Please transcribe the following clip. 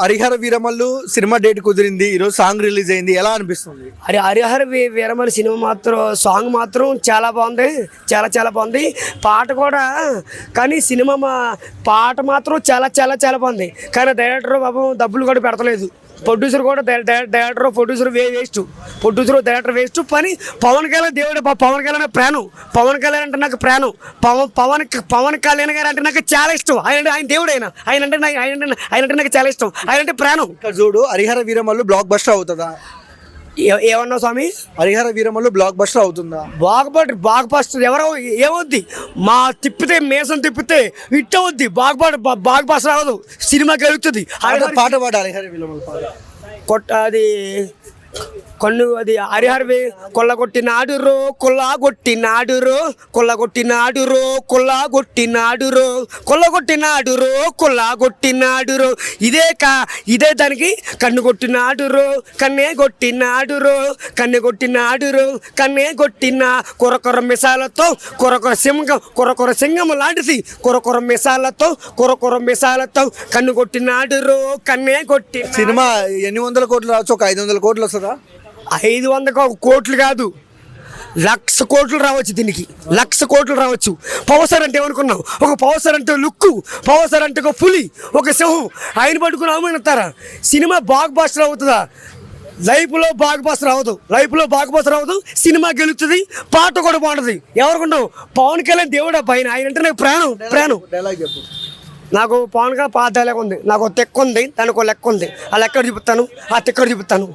Harihara Veeramallu cinema date కుదిరింది ఈరోజు song release అయింది. ఎలా అనిపిస్తుంది? అరే హరిహర వీరమల్లు సినిమా మాత్రం సాంగ్ మాత్రం చాలా బాగుంది చాలా చాలా బాగుంది. పాట కూడా కానీ సినిమా మా పాట మాత్రం చాలా చాలా చాలా బాగుంది. కానీ డైరెక్టర్ పాపం డబ్బులు కూడా పెడతలేదు. ప్రొడ్యూసర్ కూడా డైరెక్టర్ ప్రొడ్యూసర్ వే వేస్ట్. ప్రొడ్యూసర్ డైరెక్టర్ వేస్ట్ పని. పవన్ కళ్యాణ్ దేవుడు పవన్ కళ్యాణ్ ప్రాణం. పవన్ కళ్యాణ్ అంటే నాకు ప్రాణం. పవన్ పవన్ పవన్ కళ్యాణ్ గారు అంటే నాకు చాలా ఇష్టం. ఆయన ఆయన దేవుడు ఆయన ఆయన అంటే నాకు ఆయన అంటే ఆయన అంటే నాకు చాలా ఇష్టం. ఆయన అంటే ప్రాణం. చూడు హరిహర వీరమల్లు బ్లాక్ బస్టర్ అవుతుందా? ఏ- ఏమన్నావు స్వామి? హరిహర వీరమల్లు బ్లాక్ బస్టర్ అవుతుందా? బాగుపడి బాగుపస్తుంది ఎవరో ఏమవుద్ది మా తిప్పితే మేసం తిప్పితే ఇట్ అవుద్ది. బాగుపడి బాగుపస్త రావదు సినిమా కలుగుతుంది పాట పాట పాడు హరిహర వీరమల్లు పాట కొట్ట అది కన్ను అది హరిహరవి కొల్లగొట్టినాడు కొట్టినాడురో కుల్ల కొట్టినాడురో కుల్ల కొట్టినాడురో కుల్ల రో కొల్లగొట్టినాడు రో కొల్లగొట్టినాడు రో ఇదే కా ఇదే దానికి కన్ను కొట్టినాడురో కన్నే కొట్టినాడురో కన్ను కొట్టినాడురో కన్నే కొట్టిన కొరకొర మిసాలతో కొరకొర సింహం కొరకొర సింహం లాంటిది. కొరకొర మిసాలతో కొరకొర మిసాలతో కన్ను కొట్టినాడురో కన్నే కొట్టిన సినిమా ఎన్ని వందల కోట్లు రావచ్చు? ఒక ఐదు వందల కోట్లు వస్తుందా? ఐదు వందకు ఒక కోట్లు కాదు. లక్ష కోట్లు రావచ్చు దీనికి. లక్ష కోట్లు రావచ్చు. పవసర్ అంటే ఏమనుకున్నావు? ఒక పవసర్ అంటే లుక్కు పవసర్ అంటే ఒక పులి ఒక సింహం. ఆయన పట్టుకుని అవమానిస్తారా? సినిమా బాగ్ బాస్టర్ అవుతుందా లైఫ్లో బాగ్ బాస్టర్ అవ్వదు లైఫ్లో బాగ్ బాస్టర్ అవ్వదు సినిమా గెలుస్తుంది పాట కూడా బాగుంటుంది. ఎవరుకున్నావు పవన్ కళ్యాణ్ దేవుడు అబ్బాయి ఆయన? అంటే నాకు ప్రాణం ప్రాణం. నాకు పవన్ కళ్యాణ్ పాత డైలాగ్ ఉంది. నాకు తెక్క ఉంది దానికి ఒక లెక్క ఉంది. ఆ లెక్క చూపిస్తాను? ఆ తెక్క చూపిస్తాను?